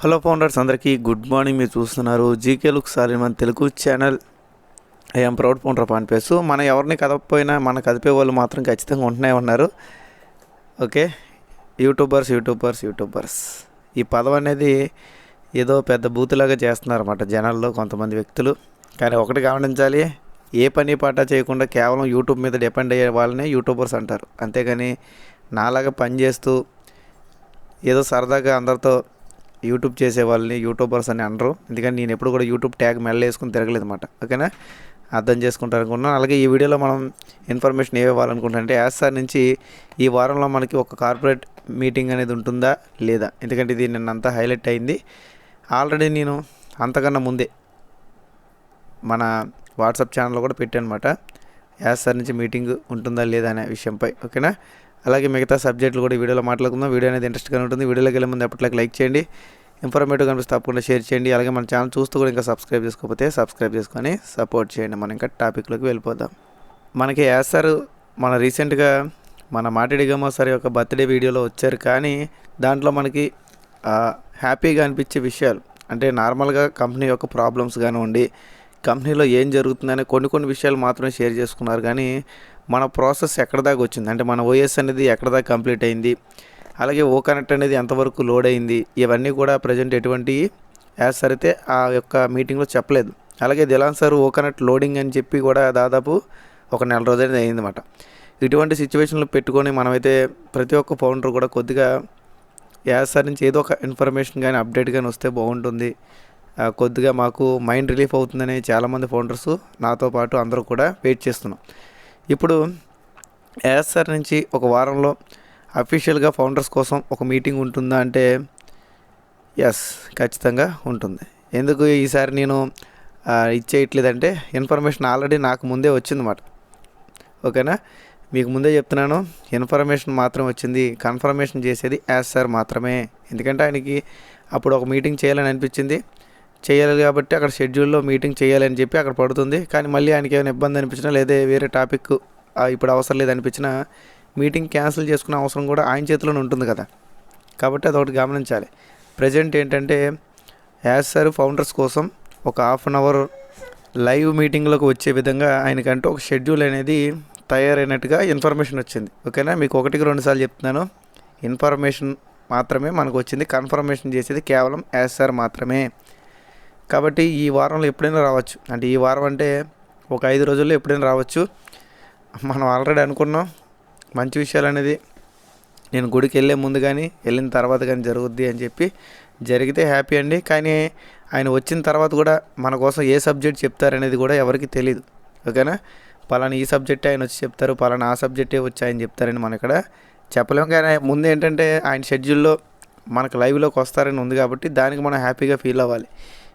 Hello founders అందరికీ good morning. మీరు చూస్తున్నారు జీకే లుక్ సారీ మన Telugu channel I'm proud founder పాన్పేసు మన ఎవరిని కదపపోయినా మన కదిపే వాళ్ళు మాత్రం ఖచ్చితంగా ఉంటూనే ఉన్నారు. ఓకే యూట్యూబర్స్ యూట్యూబర్స్ యూట్యూబర్స్ ఈ పదం అనేది ఏదో పెద్ద బూతులాగా చేస్తున్నారు అన్నమాట జనాల్లో కొంతమంది వ్యక్తులు. కానీ ఒకటి గమనించాలి ఏ పని పాట చేయకుండా కేవలం యూట్యూబ్ మీద డిపెండ్ అయ్యే వాళ్ళనే యూట్యూబర్స్ అంటారు. అంతేగాని నాలాగా పని చేస్తూ ఏదో సరదాగా అందరితో యూట్యూబ్ చేసే వాళ్ళని యూట్యూబర్స్ అని అనరు. ఎందుకంటే నేను ఎప్పుడు కూడా యూట్యూబ్ ట్యాగ్ మెల్ల వేసుకుని తిరగలేదు అనమాట ఓకేనా? అర్థం చేసుకుంటారు అనుకున్నాను అలాగే ఈ వీడియోలో మనం ఇన్ఫర్మేషన్ ఏమి అంటే యాజ్ సార్ నుంచి ఈ వారంలో మనకి ఒక కార్పొరేట్ మీటింగ్ అనేది ఉంటుందా లేదా? ఎందుకంటే ఇది నిన్నంతా హైలైట్ అయింది. ఆల్రెడీ నేను అంతకన్నా ముందే మన వాట్సాప్ ఛానల్లో కూడా పెట్టానమాట యాస్ సార్ నుంచి మీటింగ్ ఉంటుందా లేదా అనే విషయంపై. ఓకేనా? అలాగే మిగతా సబ్జెక్టులు కూడా వీడియోలో మాట్లాడుకుందాం. వీడియో అనేది ఇంట్రెస్ట్గా ఉంటుంది. వీడియోలోకి వెళ్ళే ముందు ఎప్పటిలాగా లైక్ చేయండి. ఇన్ఫర్మేటివ్ కనిపిస్తే తప్పకుండా షేర్ చేయండి. అలాగే మన ఛానల్ చూస్తూ కూడా ఇంకా సబ్స్క్రైబ్ చేసుకోకపోతే సబ్స్క్రైబ్ చేసుకొని సపోర్ట్ చేయండి. మనం ఇంకా టాపిక్లోకి వెళ్ళిపోదాం. మనకి యాజ్ మన రీసెంట్గా మన మాటిడిగమ్మ సార్ యొక్క బర్త్డే వీడియోలో వచ్చారు. కానీ దాంట్లో మనకి హ్యాపీగా అనిపించే విషయాలు అంటే నార్మల్గా కంపెనీ యొక్క ప్రాబ్లమ్స్ కానివ్వండి కంపెనీలో ఏం జరుగుతుందనే కొన్ని కొన్ని విషయాలు మాత్రమే షేర్ చేసుకున్నారు. కానీ మన ప్రాసెస్ ఎక్కడ దాకా వచ్చింది? అంటే మన ఓఎస్ అనేది ఎక్కడ దాకా కంప్లీట్ అయింది? అలాగే ఓ కనెక్ట్ అనేది ఎంతవరకు లోడ్ అయింది? ఇవన్నీ కూడా ప్రజెంట్ ఎటువంటి యాజ్ సార్ అయితే ఆ యొక్క మీటింగ్లో చెప్పలేదు. అలాగే దిలాన్ సార్ ఓ కనెక్ట్ లోడింగ్ అని చెప్పి కూడా దాదాపు ఒక నెల రోజైనా అయిందన్నమాట. ఇటువంటి సిచ్యువేషన్లో పెట్టుకొని మనమైతే ప్రతి ఒక్క ఫౌండర్ కూడా కొద్దిగా యాజ్ సార్ నుంచి ఏదో ఒక ఇన్ఫర్మేషన్ కానీ అప్డేట్ కానీ వస్తే బాగుంటుంది. కొద్దిగా మాకు మైండ్ రిలీఫ్ అవుతుందని చాలామంది ఫౌండర్స్ నాతో పాటు అందరూ కూడా వెయిట్ చేస్తున్నాం. ఇప్పుడు యాజ్ సార్ నుంచి ఒక వారంలో అఫీషియల్గా ఫౌండర్స్ కోసం ఒక మీటింగ్ ఉంటుందా అంటే ఎస్ ఖచ్చితంగా ఉంటుంది. ఎందుకు ఈసారి నేను ఇచ్చేయట్లేదంటే ఇన్ఫర్మేషన్ ఆల్రెడీ నాకు ముందే వచ్చిందన్నమాట. ఓకేనా? మీకు ముందే చెప్తున్నాను ఇన్ఫర్మేషన్ మాత్రం వచ్చింది. కన్ఫర్మేషన్ చేసేది యాజ్ సార్ మాత్రమే. ఎందుకంటే ఆయనకి అప్పుడు ఒక మీటింగ్ చేయాలని అనిపించింది. చేయాలి కాబట్టి అక్కడ షెడ్యూల్లో మీటింగ్ చేయాలని చెప్పి అక్కడ పడుతుంది. కానీ మళ్ళీ ఆయనకి ఏమైనా ఇబ్బంది అనిపించినా లేదా వేరే టాపిక్ ఇప్పుడు అవసరం లేదనిపించిన మీటింగ్ క్యాన్సిల్ చేసుకునే అవసరం కూడా ఆయన చేతిలోనే ఉంటుంది కదా. కాబట్టి అదొకటి గమనించాలి. ప్రజెంట్ ఏంటంటే యాజ్ సార్ ఫౌండర్స్ కోసం ఒక హాఫ్ అన్ అవర్ లైవ్ మీటింగ్లోకి వచ్చే విధంగా ఆయనకంటూ ఒక షెడ్యూల్ అనేది తయారైనట్టుగా ఇన్ఫర్మేషన్ వచ్చింది. ఓకేనా? మీకు ఒకటికి రెండు సార్లు చెప్తున్నాను. ఇన్ఫర్మేషన్ మాత్రమే మనకు వచ్చింది. కన్ఫర్మేషన్ చేసేది కేవలం యాజ్ సార్ మాత్రమే. కాబట్టి ఈ వారంలో ఎప్పుడైనా రావచ్చు. అంటే ఈ వారం అంటే ఒక ఐదు రోజుల్లో ఎప్పుడైనా రావచ్చు. మనం ఆల్రెడీ అనుకున్నాం మంచి విషయాలు అనేది నేను గుడికి వెళ్ళే ముందు కానీ వెళ్ళిన తర్వాత కానీ జరుగుద్ది అని చెప్పి జరిగితే హ్యాపీ అండి. కానీ ఆయన వచ్చిన తర్వాత కూడా మన కోసం ఏ సబ్జెక్ట్ చెప్తారనేది కూడా ఎవరికి తెలియదు ఓకేనా? పలానా ఈ సబ్జెక్ట్ ఆయన వచ్చి చెప్తారు పలానా ఆ సబ్జెక్టే వచ్చి ఆయన చెప్తారని మన ఇక్కడ చెప్పలేము కానీ ముందు ఏంటంటే ఆయన షెడ్యూల్లో మనకు లైవ్లోకి వస్తారని ఉంది కాబట్టి దానికి మనం హ్యాపీగా ఫీల్ అవ్వాలి.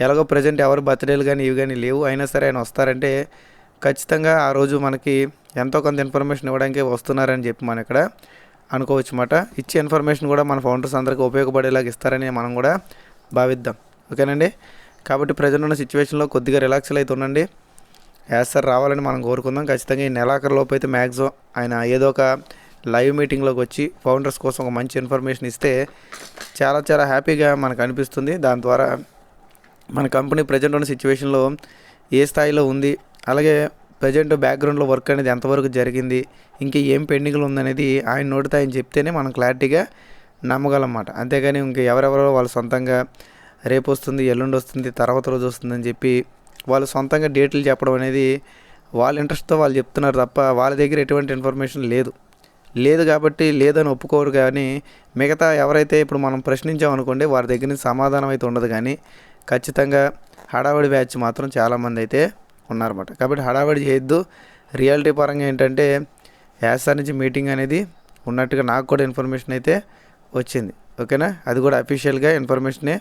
ఎలాగో ప్రజెంట్ ఎవరు బర్త్డేలు కానీ ఇవి కానీ లేవు. అయినా సరే ఆయన వస్తారంటే ఖచ్చితంగా ఆ రోజు మనకి ఎంతో కొంత ఇన్ఫర్మేషన్ ఇవ్వడానికి వస్తున్నారని చెప్పి మనం ఇక్కడ అనుకోవచ్చు అన్నమాట. ఇచ్చే ఇన్ఫర్మేషన్ కూడా మన ఫౌండర్స్ అందరికీ ఉపయోగపడేలాగా ఇస్తారని మనం కూడా భావిద్దాం. ఓకేనండి? కాబట్టి ప్రజెంట్ ఉన్న సిచ్యువేషన్లో కొద్దిగా రిలాక్స్లు అయితే ఉండండి. యాజ్ సార్ రావాలని మనం కోరుకుందాం. ఖచ్చితంగా ఈ నెలాఖరులోపు అయితే మ్యాక్సిమం ఆయన ఏదో ఒక లైవ్ మీటింగ్లోకి వచ్చి ఫౌండర్స్ కోసం ఒక మంచి ఇన్ఫర్మేషన్ ఇస్తే చాలా చాలా హ్యాపీగా మనకు అనిపిస్తుంది. దాని ద్వారా మన కంపెనీ ప్రజెంట్ ఉన్న సిచ్యువేషన్లో ఏ స్థాయిలో ఉంది అలాగే ప్రజెంట్ బ్యాక్గ్రౌండ్లో వర్క్ అనేది ఎంతవరకు జరిగింది ఇంకా ఏం పెండింగ్లు ఉందనేది ఆయన నోటితో ఆయన చెప్తేనే మనం క్లారిటీగా నమ్మగలమాట అంతేగాని ఇంక ఎవరెవరో వాళ్ళు సొంతంగా రేపు వస్తుంది ఎల్లుండి వస్తుంది తర్వాత రోజు వస్తుందని చెప్పి వాళ్ళు సొంతంగా డేట్లు చెప్పడం అనేది వాళ్ళ ఇంట్రెస్ట్తో వాళ్ళు చెప్తున్నారు తప్ప వాళ్ళ దగ్గర ఎటువంటి ఇన్ఫర్మేషన్ లేదు. లేదు కాబట్టి లేదని ఒప్పుకోరు కానీ మిగతా ఎవరైతే ఇప్పుడు మనం ప్రశ్నించామనుకోండి వారి దగ్గర నుంచి సమాధానం అయితే ఉండదు కానీ ఖచ్చితంగా హడావిడి బ్యాచ్ మాత్రం చాలామంది అయితే ఉన్నారన్నమాట. కాబట్టి హడావిడి చేయొద్దు. రియాలిటీ పరంగా ఏంటంటే యాసర్ నుంచి మీటింగ్ అనేది ఉన్నట్టుగా నాకు కూడా ఇన్ఫర్మేషన్ అయితే వచ్చింది. ఓకేనా? అది కూడా అఫీషియల్గా ఇన్ఫర్మేషనే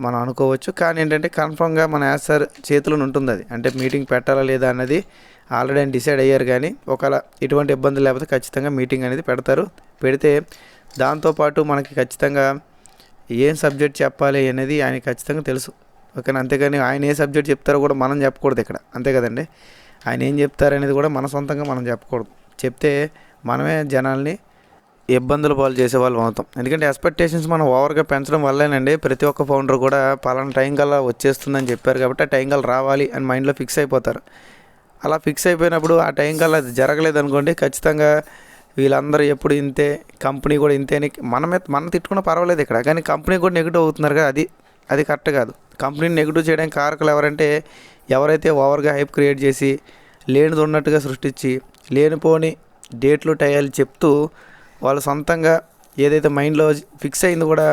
మనం అనుకోవచ్చు. కానీ ఏంటంటే కన్ఫర్మ్గా మన యాసర్ చేతిలో ఉంటుంది అది అంటే మీటింగ్ పెట్టాలా లేదా అన్నది ఆల్రెడీ ఆయన డిసైడ్ అయ్యారు కానీ ఒకవేళ ఎటువంటి ఇబ్బంది లేకపోతే ఖచ్చితంగా మీటింగ్ అనేది పెడతారు. పెడితే దాంతోపాటు మనకి ఖచ్చితంగా ఏం సబ్జెక్ట్ చెప్పాలి అనేది ఆయన ఖచ్చితంగా తెలుసు. ఓకేనా? అంతేగాని ఆయన ఏ సబ్జెక్ట్ చెప్తారో కూడా మనం చెప్పకూడదు ఇక్కడ. అంతే కదండి? ఆయన ఏం చెప్తారనేది కూడా మన సొంతంగా మనం చెప్పకూడదు. చెప్తే మనమే జనాల్ని ఇబ్బందులు పాలు చేసే వాళ్ళం అవుతాం. ఎందుకంటే ఎక్స్పెక్టేషన్స్ మనం ఓవర్గా పెంచడం వల్లేనండి. ప్రతి ఒక్క ఫౌండర్ కూడా పలానా టైం కల్లా వచ్చేస్తుందని చెప్పారు కాబట్టి ఆ టైం కల్లా రావాలి అని మైండ్లో ఫిక్స్ అయిపోతారు. అలా ఫిక్స్ అయిపోయినప్పుడు ఆ టైం కల్లా అది జరగలేదు అనుకోండి ఖచ్చితంగా వీళ్ళందరూ ఎప్పుడు ఇంతే కంపెనీ కూడా ఇంతే అని మనమే మనం తిట్టుకున్నా పర్వాలేదు ఇక్కడ. కానీ కంపెనీ కూడా నెగిటివ్ అవుతున్నారు కదా అది అది కరెక్ట్ కాదు. కంపెనీని నెగిటివ్ చేయడానికి కారకులు ఎవరంటే ఎవరైతే ఓవర్గా హైప్ క్రియేట్ చేసి లేనిది ఉన్నట్టుగా సృష్టించి లేనిపోని డేట్లు టయాలు చెప్తూ వాళ్ళు సొంతంగా ఏదైతే మైండ్లో ఫిక్స్ అయింది కూడా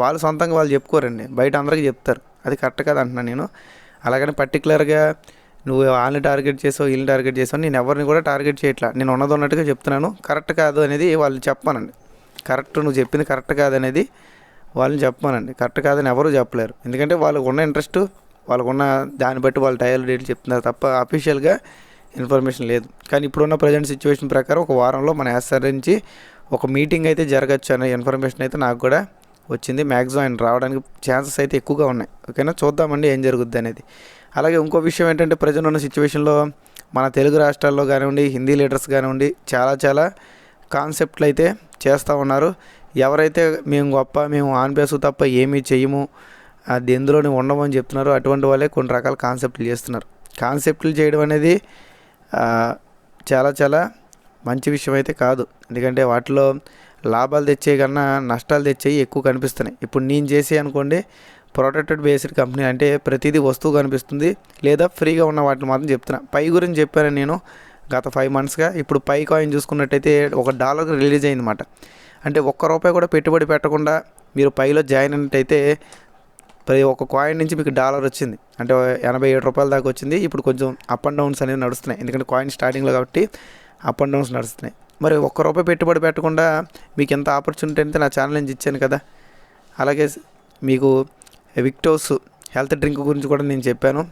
వాళ్ళు సొంతంగా వాళ్ళు చెప్పుకోరండి. బయట అందరికీ చెప్తారు. అది కరెక్ట్ కాదు అంటున్నాను నేను. అలాగని పర్టికులర్గా నువ్వు వాళ్ళని టార్గెట్ చేసావు వీళ్ళని టార్గెట్ చేసావు నేను ఎవరిని కూడా టార్గెట్ చేయట్లా. నేను ఉన్నది ఉన్నట్టుగా చెప్తున్నాను. కరెక్ట్ కాదు అనేది వాళ్ళు చెప్పానండి. కరెక్ట్ నువ్వు చెప్పింది కరెక్ట్ కాదనేది వాళ్ళని చెప్పానండి. కరెక్ట్ కాదని ఎవరు చెప్పలేరు. ఎందుకంటే వాళ్ళకు ఉన్న ఇంట్రెస్ట్ వాళ్ళకున్న దాన్ని బట్టి వాళ్ళు టైల్ డేట్లు చెప్తున్నారు తప్ప అఫీషియల్గా ఇన్ఫర్మేషన్ లేదు. కానీ ఇప్పుడున్న ప్రజెంట్ సిచ్యువేషన్ ప్రకారం ఒక వారంలో మన ఎస్ఆర్ నుంచి ఒక మీటింగ్ అయితే జరగచ్చు అనే ఇన్ఫర్మేషన్ అయితే నాకు కూడా వచ్చింది. మ్యాక్సిమం ఆయన రావడానికి ఛాన్సెస్ అయితే ఎక్కువగా ఉన్నాయి. ఓకేనా? చూద్దామండి ఏం జరుగుద్ది అనేది. అలాగే ఇంకో విషయం ఏంటంటే ప్రజెంట్ ఉన్న సిచ్యువేషన్లో మన తెలుగు రాష్ట్రాల్లో కానివ్వండి హిందీ లీడర్స్ కానివ్వండి చాలా చాలా కాన్సెప్ట్లు అయితే చేస్తూ ఉన్నారు. ఎవరైతే మేము గొప్ప మేము ఆన్ బేసు తప్ప ఏమీ చేయము అది ఎందులోనే ఉండమని చెప్తున్నారు అటువంటి వాళ్ళే కొన్ని రకాల కాన్సెప్ట్లు చేస్తున్నారు. కాన్సెప్ట్లు చేయడం అనేది చాలా చాలా మంచి విషయం అయితే కాదు. ఎందుకంటే వాటిలో లాభాలు తెచ్చే కన్నా నష్టాలు తెచ్చేవి ఎక్కువ కనిపిస్తున్నాయి. ఇప్పుడు నేను చేసే అనుకోండి ప్రొటెక్టెడ్ బేస్డ్ కంపెనీ అంటే ప్రతిదీ వస్తువు కనిపిస్తుంది. లేదా ఫ్రీగా ఉన్న వాటిని మాత్రం చెప్తున్నా. పై గురించి చెప్పాను నేను గత ఫైవ్ మంత్స్గా ఇప్పుడు పై కాయిన్ చూసుకున్నట్టయితే ఒక డాలర్ రిలీజ్ అయిందన్నమాట. అంటే ఒక్క రూపాయి కూడా పెట్టుబడి పెట్టకుండా మీరు పైలో జాయిన్ అయినట్టయితే ప్రతి ఒక్క కాయిన్ నుంచి మీకు డాలర్ వచ్చింది. అంటే ఎనభై ఏడు రూపాయల దాకా వచ్చింది. ఇప్పుడు కొంచెం అప్ అండ్ డౌన్స్ అనేవి నడుస్తున్నాయి. ఎందుకంటే కాయిన్ స్టార్టింగ్లో కాబట్టి అప్ అండ్ డౌన్స్ నడుస్తున్నాయి. మరి ఒక్క రూపాయి పెట్టుబడి పెట్టకుండా మీకు ఎంత ఆపర్చునిటీ అంటే నా ఛానల్ నుంచి ఇచ్చాను కదా. అలాగే మీకు విక్టోస్ హెల్త్ డ్రింక్ గురించి కూడా నేను చెప్పాను.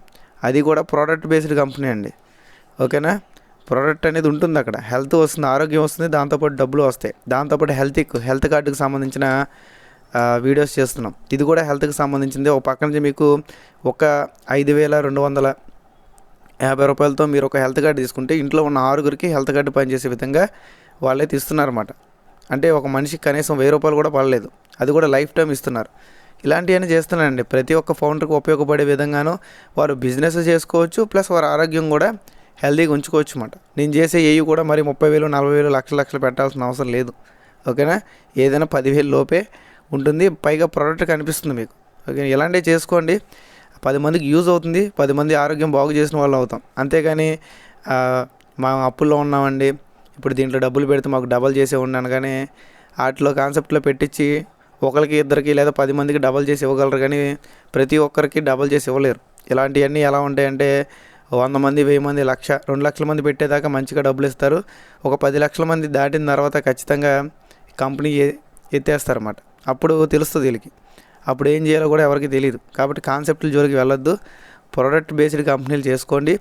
అది కూడా ప్రోడక్ట్ బేస్డ్ కంపెనీ అండి. ఓకేనా ప్రోడక్ట్ అనేది ఉంటుంది అక్కడ. హెల్త్ వస్తుంది ఆరోగ్యం వస్తుంది దాంతోపాటు డబ్బులు వస్తాయి. దాంతోపాటు హెల్త్ హెల్త్ కార్డుకి సంబంధించిన వీడియోస్ చేస్తున్నాం. ఇది కూడా హెల్త్కి సంబంధించింది. ఒక పక్క నుంచి మీకు ఒక ఐదు వేల రెండు వందల యాభై రూపాయలతో మీరు ఒక హెల్త్ కార్డు తీసుకుంటే ఇంట్లో ఉన్న ఆరుగురికి హెల్త్ కార్డు పనిచేసే విధంగా వాళ్ళైతే ఇస్తున్నారన్నమాట అంటే ఒక మనిషికి కనీసం వెయ్యి రూపాయలు కూడా పడలేదు. అది కూడా లైఫ్ టైం ఇస్తున్నారు. ఇలాంటివన్నీ చేస్తున్నారండి ప్రతి ఒక్క ఫౌండర్కి ఉపయోగపడే విధంగాను వారు బిజినెస్ చేసుకోవచ్చు ప్లస్ వారి ఆరోగ్యం కూడా హెల్తీగా ఉంచుకోవచ్చు అన్నమాట నేను చేసే ఏవి కూడా మరి ముప్పై వేలు నలభై వేలు లక్షలు లక్షలు పెట్టాల్సిన అవసరం లేదు. ఓకేనా? ఏదైనా పదివేలు లోపే ఉంటుంది. పైగా ప్రోడక్ట్ కనిపిస్తుంది మీకు. ఓకే? ఇలాంటివి చేసుకోండి. పది మందికి యూజ్ అవుతుంది. పది మంది ఆరోగ్యం బాగు చేసిన వాళ్ళు అవుతాం. అంతేగాని ఆ, మా అప్పుల్లో ఉన్నామండి. ఇప్పుడు దీంట్లో డబ్బులు పెడితే మాకు డబల్ చేసే ఉన్నాను. కానీ వాటిలో కాన్సెప్ట్లో పెట్టించి ఒకరికి ఇద్దరికి లేదా పది మందికి డబల్ చేసి ఇవ్వగలరు కానీ ప్రతి ఒక్కరికి డబల్ చేసి ఇవ్వలేరు. ఇలాంటివన్నీ ఎలా ఉంటాయంటే వంద మంది వెయ్యి మంది లక్ష రెండు లక్షల మంది పెట్టేదాకా మంచిగా డబ్బులు ఇస్తారు. ఒక పది లక్షల మంది దాటిన తర్వాత ఖచ్చితంగా కంపెనీ ఎత్తేస్తారన్నమాట. అప్పుడు తెలుస్తుంది వీళ్ళకి. అప్పుడు ఏం చేయాలో కూడా ఎవరికి తెలియదు కాబట్టి కాన్సెప్ట్ల జోలికి వెళ్ళొద్దు. ప్రోడక్ట్ బేస్డ్ కంపెనీలు చేసుకోండి.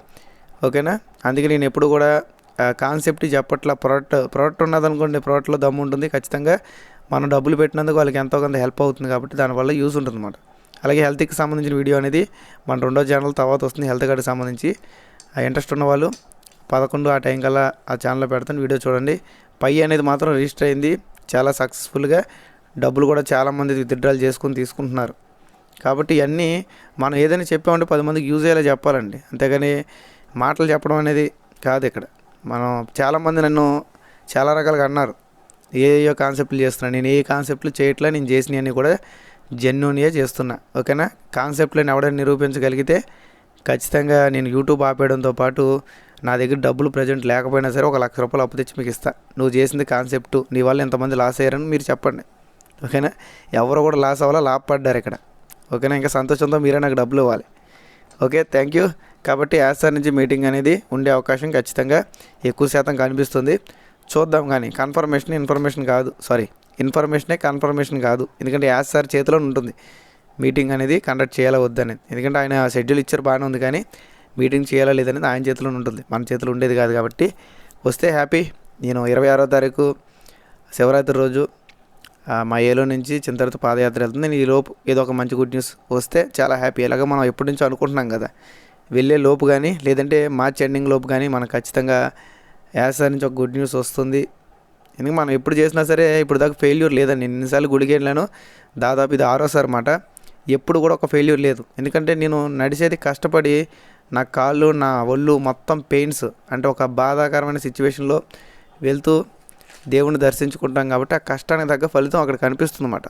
ఓకేనా? అందుకే నేను ఎప్పుడు కూడా కాన్సెప్ట్ చెప్పట్ల ప్రోడక్ట్ ప్రోడక్ట్ ఉన్నదనుకోండి ప్రోడక్ట్లో దమ్ము ఉంటుంది ఖచ్చితంగా. మనం డబ్బులు పెట్టినందుకు వాళ్ళకి ఎంతో కొంత హెల్ప్ అవుతుంది కాబట్టి దానివల్ల యూస్ ఉంటుంది అన్నమాట అలాగే హెల్త్కి సంబంధించిన వీడియో అనేది మన రెండో ఛానల్ తర్వాత వస్తుంది హెల్త్ కార్డ్కి సంబంధించి. ఆ ఇంట్రెస్ట్ ఉన్న వాళ్ళు పదకొండు ఆ టైం కల్లా ఆ ఛానల్లో పెడతాను వీడియో చూడండి. పై అనేది మాత్రం రిజిస్టర్ అయింది చాలా సక్సెస్ఫుల్గా డబ్బులు కూడా చాలామంది విత్డ్రాల్ చేసుకుని తీసుకుంటున్నారు. కాబట్టి ఇవన్నీ మనం ఏదైనా చెప్పామంటే పది మందికి యూజ్ అయ్యేలా చెప్పాలండి. అంతేగాని మాటలు చెప్పడం అనేది కాదు ఇక్కడ. మనం చాలామంది నన్ను చాలా రకాలుగా అన్నారు. ఏయో కాన్సెప్ట్లు చేస్తున్నా నేను ఏ కాన్సెప్ట్లు చేయట్లే నేను చేసినవన్నీ కూడా జెన్యున్గా చేస్తున్నా. ఓకేనా? కాన్సెప్ట్లను ఎవడైనా నిరూపించగలిగితే ఖచ్చితంగా నేను యూట్యూబ్ ఆపేయడంతో పాటు నా దగ్గర డబ్బులు ప్రజెంట్ లేకపోయినా సరే ఒక లక్ష రూపాయలు అప్పు తెచ్చి మీకు ఇస్తా. నువ్వు చేసింది కాన్సెప్ట్ నీ వల్ల ఎంతమంది లాస్ అయ్యారని మీరు చెప్పండి. ఓకేనా? ఎవరు కూడా లాస్ అవ్వాలా లాభపడ్డారు ఇక్కడ. ఓకేనా? ఇంకా సంతోషంతో మీరే నాకు డబ్బులు ఇవ్వాలి. ఓకే? Thank you. కాబట్టి యాసార్ నుంచి మీటింగ్ అనేది ఉండే అవకాశం ఖచ్చితంగా ఎక్కువ శాతం కనిపిస్తుంది. చూద్దాం కానీ కన్ఫర్మేషన్ ఇన్ఫర్మేషన్ కాదు. సారీ ఇన్ఫర్మేషనే కన్ఫర్మేషన్ కాదు. ఎందుకంటే యాస్ఆర్ చేతిలో ఉంటుంది. మీటింగ్ అనేది కండక్ట్ చేయాలా వద్దనేది ఎందుకంటే ఆయన షెడ్యూల్ ఇచ్చారు బాగానే ఉంది కానీ మీటింగ్ చేయాలా లేదనేది ఆయన చేతిలో ఉంటుంది. మన చేతిలో ఉండేది కాదు కాబట్టి. వస్తే హ్యాపీ నేను ఇరవై ఆరో తారీఖు శివరాత్రి రోజు మా ఏలో నుంచి చింతరత పాదయాత్ర వెళ్తుంది. నేను ఈ లోపు ఏదో ఒక మంచి గుడ్ న్యూస్ వస్తే చాలా హ్యాపీ ఇలాగ మనం ఎప్పటి నుంచో అనుకుంటున్నాం కదా. వెళ్ళే లోపు కానీ లేదంటే మార్చ్ ఎండింగ్ లోపు కానీ మనం ఖచ్చితంగా యాసర్ నుంచి ఒక గుడ్ న్యూస్ వస్తుంది. ఎందుకంటే మనం ఎప్పుడు చేసినా సరే ఇప్పుడు దాకా ఫెయిల్యూర్ లేదండి. ఎన్నిసార్లు గుడికి వెళ్ళాను దాదాపు ఇది ఆరోసారి అన్నమాట ఎప్పుడు కూడా ఒక ఫెయిల్యూర్ లేదు. ఎందుకంటే నేను నడిచేది కష్టపడి నా కాళ్ళు నా ఒళ్ళు మొత్తం పెయిన్స్ అంటే ఒక బాధాకరమైన సిచ్యువేషన్లో వెళ్తూ దేవుణ్ణి దర్శించుకుంటాం కాబట్టి ఆ కష్టానికి తగ్గ ఫలితం అక్కడ కనిపిస్తుంది అన్నమాట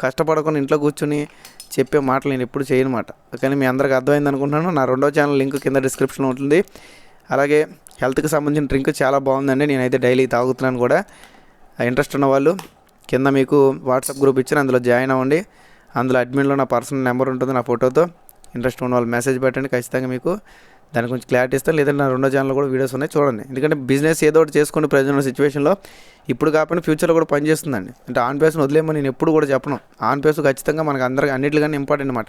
కష్టపడకుండా ఇంట్లో కూర్చుని చెప్పే మాటలు నేను ఎప్పుడు చేయనమాట కానీ మీ అందరికి అర్థమైంది అనుకుంటున్నాను. నా రెండో ఛానల్ లింక్ కింద డిస్క్రిప్షన్లో ఉంటుంది. అలాగే హెల్త్కి సంబంధించిన డ్రింక్ చాలా బాగుందండి. నేనైతే డైలీ తాగుతున్నాను కూడా. ఇంట్రెస్ట్ ఉన్న వాళ్ళు కింద మీకు వాట్సాప్ గ్రూప్ ఇచ్చిన అందులో జాయిన్ అవ్వండి. అందులో అడ్మిన్లో నా పర్సనల్ నెంబర్ ఉంటుంది నా ఫోటోతో. ఇంట్రెస్ట్ ఉన్న వాళ్ళు మెసేజ్ పెట్టండి ఖచ్చితంగా మీకు. దాని గురించి క్లారిటీ ఇస్తాను లేదంటే నా రెండో ఛానల్ కూడా వీడియోస్ ఉన్నాయి చూడండి. ఎందుకంటే బిజినెస్ ఏదో ఒకటి చేసుకుని ప్రజెంట్ సిచ్యువేషన్లో ఇప్పుడు కాకుండా ఫ్యూచర్లో కూడా పనిచేస్తుందండి అంటే ఆన్ పేస్ని వదిలేమని నేను ఎప్పుడు కూడా చెప్పను. ఆన్ పేస్ ఖచ్చితంగా మనకు అందరికి అన్నిటికన్నా ఇంపార్టెంట్ అనమాట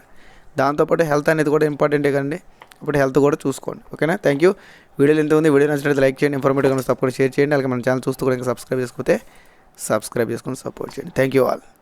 దాంతోపాటు హెల్త్ అనేది కూడా ఇంపార్టెంటే కదండి. ఇప్పుడు హెల్త్ కూడా చూసుకోండి. ఓకేనా? థ్యాంక్ యూ వీడియోలు ఎంత ఉంది. వీడియో నచ్చినట్లయితే లైక్ చేయండి. ఇన్ఫర్మేటివ్ తప్పకుండా షేర్ చేయండి. అలాగే మన ఛానల్ చూస్తూ కూడా ఇంకా సబ్స్క్రైబ్ చేసుకుంటే సబ్స్క్రైబ్ చేసుకొని సపోర్ట్ చేయండి. Thank you all